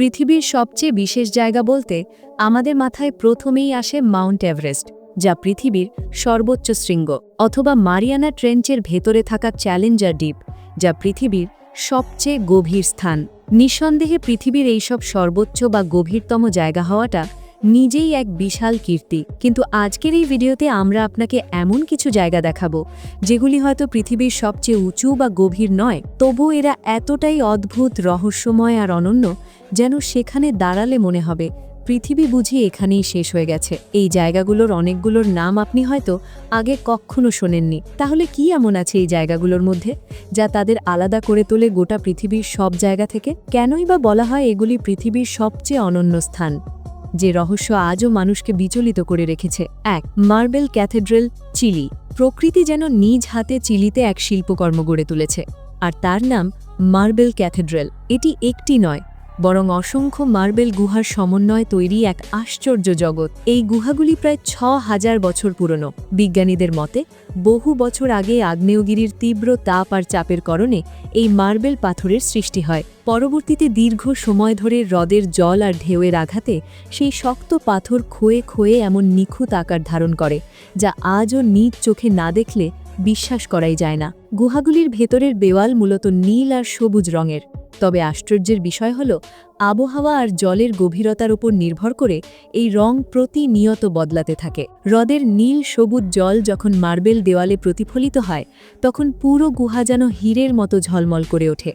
পৃথিবীর সবচেয়ে বিশেষ জায়গা বলতে আমাদের মাথায় প্রথমেই আসে মাউন্ট এভারেস্ট, যা পৃথিবীর সর্বোচ্চ শৃঙ্গ, অথবা মারিয়ানা ট্রেঞ্চের ভেতরে থাকা চ্যালেঞ্জার ডিপ যা পৃথিবীর সবচেয়ে গভীর স্থান। নিঃসন্দেহে পৃথিবীর এইসব সর্বোচ্চ বা গভীরতম জায়গা হওয়াটা নিজেই এক বিশাল কীর্তি। কিন্তু আজকের এই ভিডিওতে আমরা আপনাকে এমন কিছু জায়গা দেখাবো, যেগুলি হয়তো পৃথিবীর সবচেয়ে উঁচু বা গভীর নয় তবু এরা এতটাই অদ্ভুত, রহস্যময় আর অনন্য যেন সেখানে দাঁড়ালে মনে হবে, পৃথিবী বুঝি এখানেই শেষ হয়ে গেছে। এই জায়গাগুলোর অনেকগুলোর নাম আপনি হয়তো আগে কখনো শোনেননি। তাহলে কি এমন আছে এই জায়গাগুলোর মধ্যে, যা তাদের আলাদা করে তোলে গোটা পৃথিবীর সব জায়গা থেকে? কেনই বা বলা হয় এগুলি পৃথিবীর সবচেয়ে অনন্য স্থান? যে রহস্য আজও মানুষকে বিচলিত করে রেখেছে। এক, মার্বেল ক্যাথেড্রাল, চিলি। প্রকৃতি যেন নিজ হাতে চিলিতে এক শিল্পকর্ম গড়ে তুলেছে। আর তার নাম মার্বেল ক্যাথেড্রাল। এটি একটি নয় বরং অসংখ্য মার্বেল গুহার সমন্বয়ে তৈরি এক আশ্চর্য জগৎ। এই গুহাগুলি প্রায় ছ হাজার বছর পুরনো। বিজ্ঞানীদের মতে, বহু বছর আগে আগ্নেয়গিরির তীব্র তাপ আর চাপের কারণে এই মার্বেল পাথরের সৃষ্টি হয়। পরবর্তীতে দীর্ঘ সময় ধরে হ্রদের জল আর ঢেউয়ের আঘাতে সেই শক্ত পাথর ক্ষয়ে ক্ষয়ে এমন নিখুঁত আকার ধারণ করে, যা আজও নিজ চোখে না দেখলে বিশ্বাস করাই যায় না। গুহাগুলির ভেতরের দেওয়াল মূলত নীল আর সবুজ রঙের। তবে আশ্চর্যের বিষয় হল, আবহাওয়া আর জলের গভীরতার উপর নির্ভর করে এই রং প্রতিনিয়ত বদলাতে থাকে। হ্রদের নীল সবুজ জল যখন মার্বেল দেওয়ালে প্রতিফলিত হয়, তখন পুরো গুহা যেন হীরের মতো ঝলমল করে ওঠে।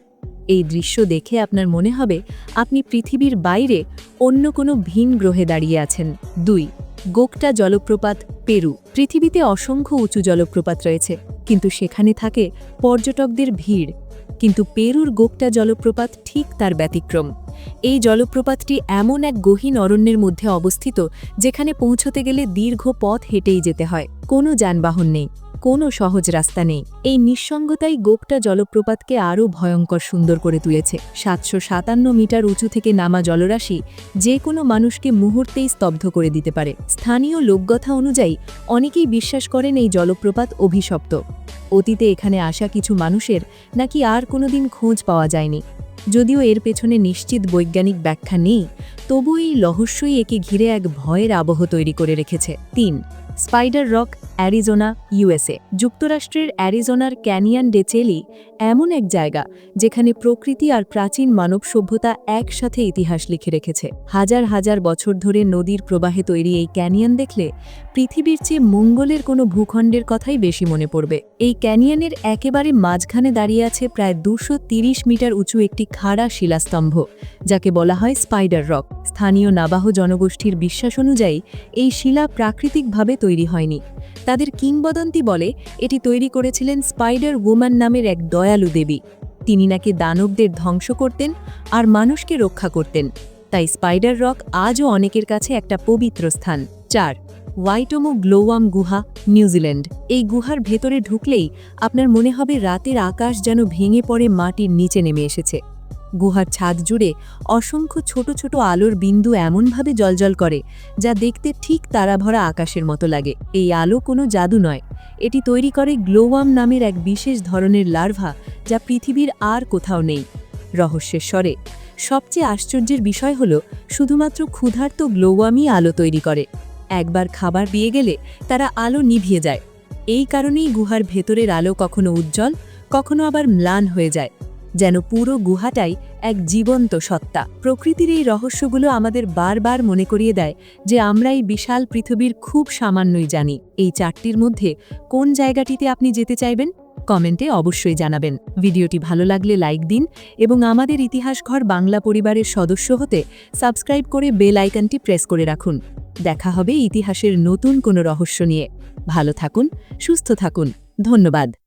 এই দৃশ্য দেখে আপনার মনে হবে, আপনি পৃথিবীর বাইরে অন্য কোনো ভিন গ্রহে দাঁড়িয়ে আছেন। দুই গোকটা জলপ্রপাত পেরু। পৃথিবীতে অসংখ্য উঁচু জলপ্রপাত রয়েছে, কিন্তু সেখানে থাকে পর্যটকদের ভিড়। কিন্তু পেরুর গোকটা জলপ্রপাত ঠিক তার ব্যতিক্রম। এই জলপ্রপাতটি এমন এক গহীন অরণ্যের মধ্যে অবস্থিত, যেখানে পৌঁছতে গেলে দীর্ঘ পথ হেঁটেই যেতে হয়। কোনো যানবাহন নেই। কোনো সহজ রাস্তা নেই। এই নিঃসঙ্গতাই গোকটা জলপ্রপাতকে আরও ভয়ঙ্কর সুন্দর করে তুলেছে। সাতশো সাতান্ন মিটার উঁচু থেকে নামা জলরাশি যে কোনো মানুষকে মুহূর্তেই স্তব্ধ করে দিতে পারে। স্থানীয় লোকগথা অনুযায়ী, অনেকেই বিশ্বাস করেন এই জলপ্রপাত অভিশপ্ত। অতীতে এখানে আসা কিছু মানুষের নাকি আর কোনোদিন খোঁজ পাওয়া যায়নি। যদিও এর পেছনে নিশ্চিত বৈজ্ঞানিক ব্যাখ্যা নেই তবু এই রহস্যই একে ঘিরে এক ভয়ের আবহ তৈরি করে রেখেছে। তিন স্পাইডার রক, অ্যারিজোনা, ইউএসএ। যুক্তরাষ্ট্রের অ্যারিজোনার ক্যানিয়ান ডেচেলি এমন এক জায়গা যেখানে প্রকৃতি আর প্রাচীন মানব সভ্যতা একসাথে ইতিহাস লিখে রেখেছে। হাজার হাজার বছর ধরে নদীর প্রবাহে তৈরি এই ক্যানিয়ন দেখলে পৃথিবীর চেয়ে মঙ্গলের কোনো ভূখণ্ডের কথাই বেশি মনে পড়বে। এই ক্যানিয়নের একেবারে মাঝখানে দাঁড়িয়ে আছে প্রায় দুশো মিটার উঁচু একটি খাড়া শিলাস্তম্ভ, যাকে বলা হয় স্পাইডার রক। স্থানীয় নাবাহ জনগোষ্ঠীর বিশ্বাস অনুযায়ী এই শিলা প্রাকৃতিকভাবে তৈরি হয়নি। তাদের কিংবদন্তি বলে এটি তৈরি করেছিলেন স্পাইডার উম্যান নামের এক দয়ালু দেবী। তিনি নাকি দানবদের ধ্বংস করতেন আর মানুষকে রক্ষা করতেন। তাই স্পাইডার রক আজও অনেকের কাছে একটা পবিত্র স্থান। চার হোয়াইটমো গ্লোওয়াম গুহা নিউজিল্যান্ড এই গুহার ভেতরে ঢুকলেই আপনার মনে হবে রাতের আকাশ যেন ভেঙে পড়ে মাটির নিচে নেমে এসেছে। গুহার ছাদ জুড়ে অসংখ্য ছোট ছোট আলোর বিন্দু এমনভাবে জলজল করে, যা দেখতে ঠিক তারাভরা আকাশের মতো লাগে। এই আলো কোনো জাদু নয়। এটি তৈরি করে গ্লোওয়াম নামের এক বিশেষ ধরনের লার্ভা, যা পৃথিবীর আর কোথাও নেই। রহস্যের স্বরে, সবচেয়ে আশ্চর্যের বিষয় হল শুধুমাত্র ক্ষুধার্ত গ্লোওয়ামই আলো তৈরি করে। একবার খাবার দিয়ে গেলে তারা আলো নিভিয়ে যায়। এই কারণেই গুহার ভেতরের আলো কখনো উজ্জ্বল, কখনো আবার ম্লান হয়ে যায়। যেন পুরো গুহাটাই এক জীবন্ত সত্তা। প্রকৃতির এই রহস্যগুলো আমাদের বারবার মনে করিয়ে দেয় যে আমরা এই বিশাল পৃথিবীর খুব সামান্যই জানি। এই চারটির মধ্যে কোন জায়গাটিতে আপনি যেতে চাইবেন? কমেন্টে অবশ্যই জানাবেন। ভিডিওটি ভালো লাগলে লাইক দিন এবং আমাদের ইতিহাস ঘর বাংলা পরিবারের সদস্য হতে সাবস্ক্রাইব করে বেল আইকনটি প্রেস করে রাখুন। দেখা হবে ইতিহাসের নতুন কোনো রহস্য নিয়ে। ভালো থাকুন, সুস্থ থাকুন। ধন্যবাদ।